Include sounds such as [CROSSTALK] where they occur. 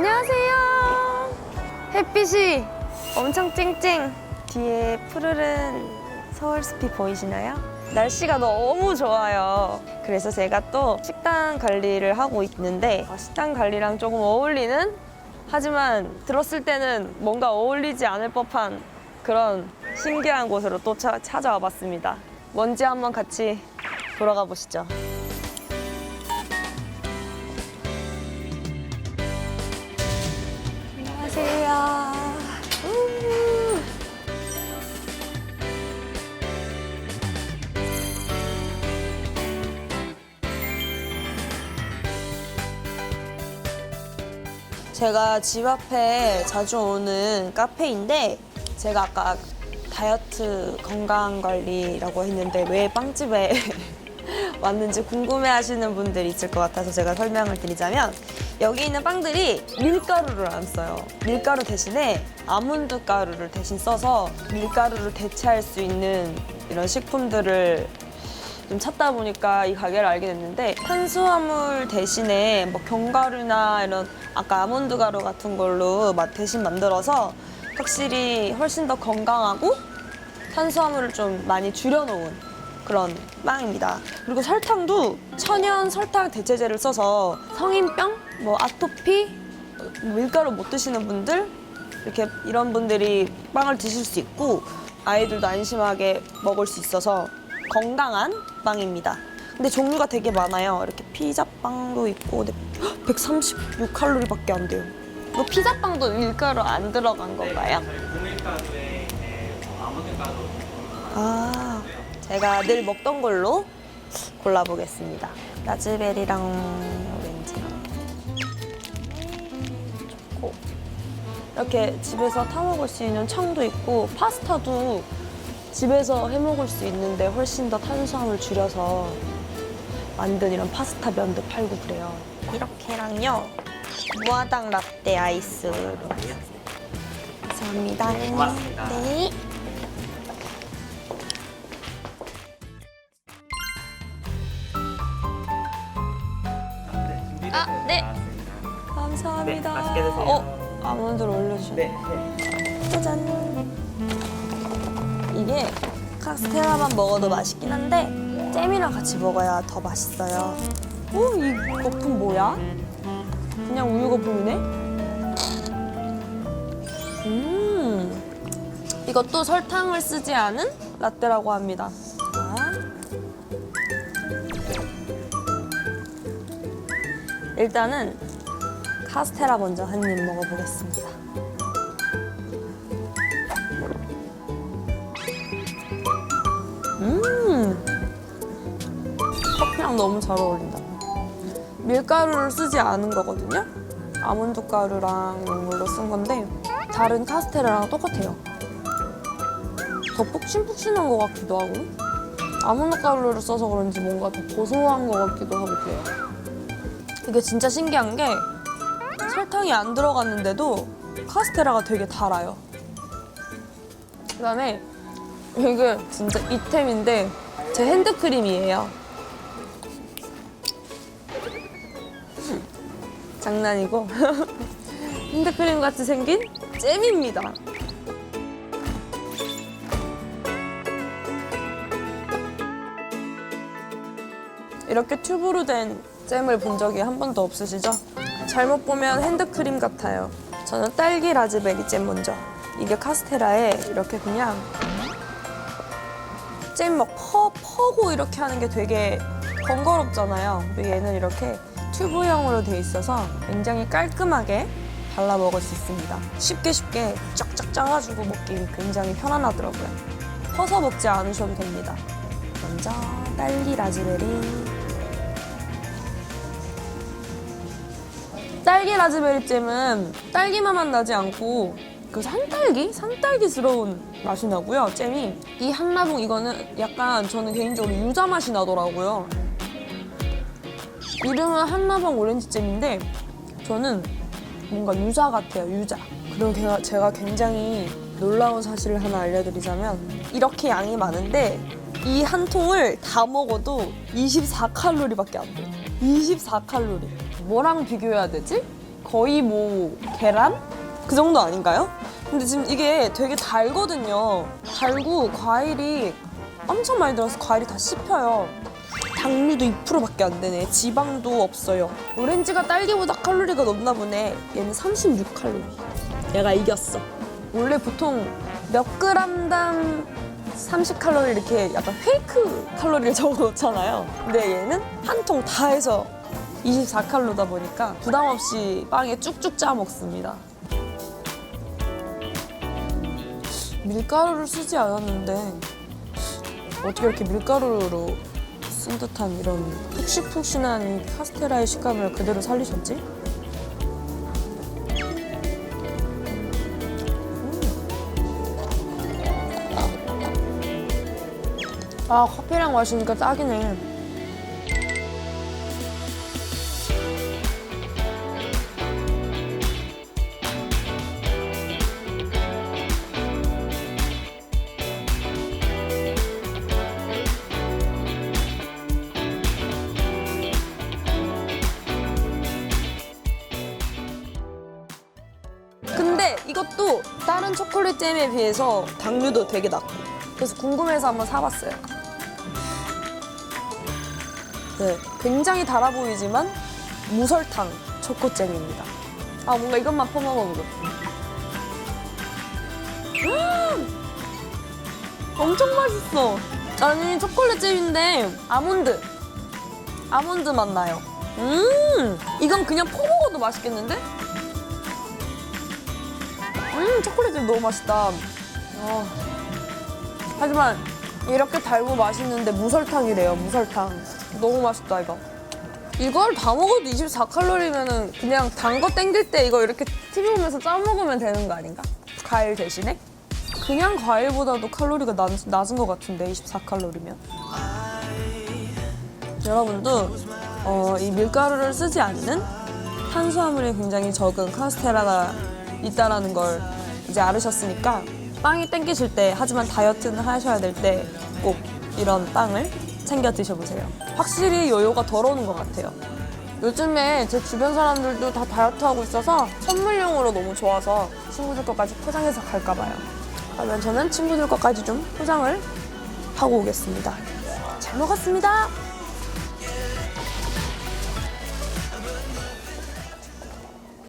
안녕하세요. 햇빛이 엄청 쨍쨍. 뒤에 푸르른 서울숲이 보이시나요? 날씨가 너무 좋아요. 그래서 제가 또 식단 관리를 하고 있는데 어, 식단 관리랑 조금 어울리는 하지만 들었을 때는 뭔가 어울리지 않을 법한 그런 신기한 곳으로 또 차- 찾아와 봤습니다. 먼지 한번 같이 돌아가 보시죠. 제가 집 앞에 자주 오는 카페인데 제가 아까 다이어트 건강 관리라고 했는데 왜 빵집에 [LAUGHS] 왔는지 궁금해 하시는 분들이 있을 것 같아서 제가 설명을 드리자면 여기 있는 빵들이 밀가루를 안 써요. 밀가루 대신에 아몬드 가루를 대신 써서 밀가루를 대체할 수 있는 이런 식품들을 좀 찾다 보니까 이 가게를 알게 됐는데 탄수화물 대신에 뭐 견과류나 이런 아까 아몬드 가루 같은 걸로 맛 대신 만들어서 확실히 훨씬 더 건강하고 탄수화물을 좀 많이 줄여놓은 그런 빵입니다. 그리고 설탕도 천연 설탕 대체제를 써서 성인병, 뭐 아토피, 밀가루 못 드시는 분들 이렇게 이런 분들이 빵을 드실 수 있고 아이들도 안심하게 먹을 수 있어서 건강한 빵입니다. 근데 종류가 되게 많아요. 이렇게 피자빵도 있고 근데 [GASPS] 136칼로리밖에 안 돼요. 뭐 피자빵도 밀가루 안 들어간 건가요? 아, 제가 늘 먹던 걸로 골라보겠습니다. 라즈베리랑 오렌지랑 좋고 이렇게 집에서 타 먹을 수 있는 청도 있고 파스타도 집에서 해 먹을 수 있는데 훨씬 더 탄수화물 줄여서 만든 이런 파스타 면도 팔고 그래요. 이렇게랑요 무화당 라떼 아이스로 감사합니다. 고맙습니다. 네. 네, 준비되어 아, 네. 감사합니다. 네, 맛있게 드세요. 어, 아몬드를 올려주세요. 네, 네. 짜잔. 이게 카스테라만 먹어도 맛있긴 한데 잼이랑 같이 먹어야 더 맛있어요. 오, 이 거품 뭐야? 그냥 우유 거품이네? 음, 이것도 설탕을 쓰지 않은 라떼라고 합니다. 자. 일단은 카스테라 먼저 한 입 먹어보겠습니다. 커피랑 너무 잘 어울린다. 밀가루를 쓰지 않은 거거든요. 아몬드 가루랑 이런 걸로 쓴 건데 다른 카스테라랑 똑같아요. 더 푹신푹신한 것 같기도 하고 아몬드 가루를 써서 그런지 뭔가 더 고소한 것 같기도 하고 그래요. 이게 진짜 신기한 게 설탕이 안 들어갔는데도 카스테라가 되게 달아요. 그다음에 이게 진짜 이템인데 제 핸드크림이에요. 장난이고 [LAUGHS] 핸드크림 같이 생긴 잼입니다. 이렇게 튜브로 된 잼을 본 적이 한 번도 없으시죠? 잘못 보면 핸드크림 같아요. 저는 딸기 라즈베리 잼 먼저. 이게 카스테라에 이렇게 그냥 잼 막 퍼, 퍼고 이렇게 하는 게 되게 번거롭잖아요. 근데 얘는 이렇게 튜브형으로 돼 있어서 굉장히 깔끔하게 발라 먹을 수 있습니다. 쉽게 쉽게 쫙쫙 짜가지고 먹기 굉장히 편안하더라고요. 퍼서 먹지 않으셔도 됩니다. 먼저 딸기 라즈베리. 딸기 라즈베리 잼은 딸기만 맛 나지 않고 그 산딸기? 산딸기스러운 맛이 나고요, 잼이. 이 한라봉 이거는 약간 저는 개인적으로 유자 맛이 나더라고요. 이름은 한라봉 오렌지 잼인데 저는 뭔가 유자 같아요, 유자. 그리고 제가, 제가 굉장히 놀라운 사실을 하나 알려드리자면 이렇게 양이 많은데 이 한 통을 다 먹어도 24칼로리밖에 안 돼요. 24칼로리. 뭐랑 비교해야 되지? 거의 뭐 계란? 그 정도 아닌가요? 근데 지금 이게 되게 달거든요. 달고 과일이 엄청 많이 들어서 과일이 다 씹혀요. 당류도 2%밖에 안 되네. 지방도 없어요. 오렌지가 딸기보다 칼로리가 높나 보네. 얘는 36칼로리. 얘가 이겼어. 원래 보통 몇 그램당 30칼로리 이렇게 약간 페이크 칼로리를 [LAUGHS] 적어 놓잖아요. 근데 얘는 한 통 다 해서 24칼로다 보니까 부담 없이 빵에 쭉쭉 짜 먹습니다. 밀가루를 쓰지 않았는데 어떻게 이렇게 밀가루로 쓴 듯한 이런 푹신푹신한 이 카스테라의 식감을 그대로 살리셨지? 음. 아 커피랑 마시니까 딱이네. 이것도 다른 초콜릿 잼에 비해서 당류도 되게 낮고 그래서 궁금해서 한번 사봤어요. 네, 굉장히 달아 보이지만 무설탕 초코잼입니다. 아 뭔가 이것만 퍼먹어보고. 음! 엄청 맛있어. 아니 초콜릿 잼인데 아몬드, 아몬드 맛 나요. 음, 이건 그냥 퍼 먹어도 맛있겠는데? 음 초콜릿이 너무 맛있다. 어. 하지만 이렇게 달고 맛있는데 무설탕이래요. 무설탕. 너무 맛있다 이거. 이걸 다 먹어도 24칼로리면은 그냥 단 거 땡길 때 이거 이렇게 TV 보면서 짜 먹으면 되는 거 아닌가? 과일 대신에? 그냥 과일보다도 칼로리가 낮, 낮은 것 같은데 24칼로리면. 여러분도 어, 이 밀가루를 쓰지 않는 탄수화물이 굉장히 적은 카스테라가 있다라는 걸 이제 알으셨으니까 빵이 땡기실 때 하지만 다이어트는 하셔야 될 때 꼭 이런 빵을 챙겨 드셔보세요. 확실히 요요가 덜 오는 것 같아요. 요즘에 제 주변 사람들도 다 다이어트 하고 있어서 선물용으로 너무 좋아서 친구들 것까지 포장해서 갈까 봐요. 그러면 저는 친구들 것까지 좀 포장을 하고 오겠습니다. 잘 먹었습니다.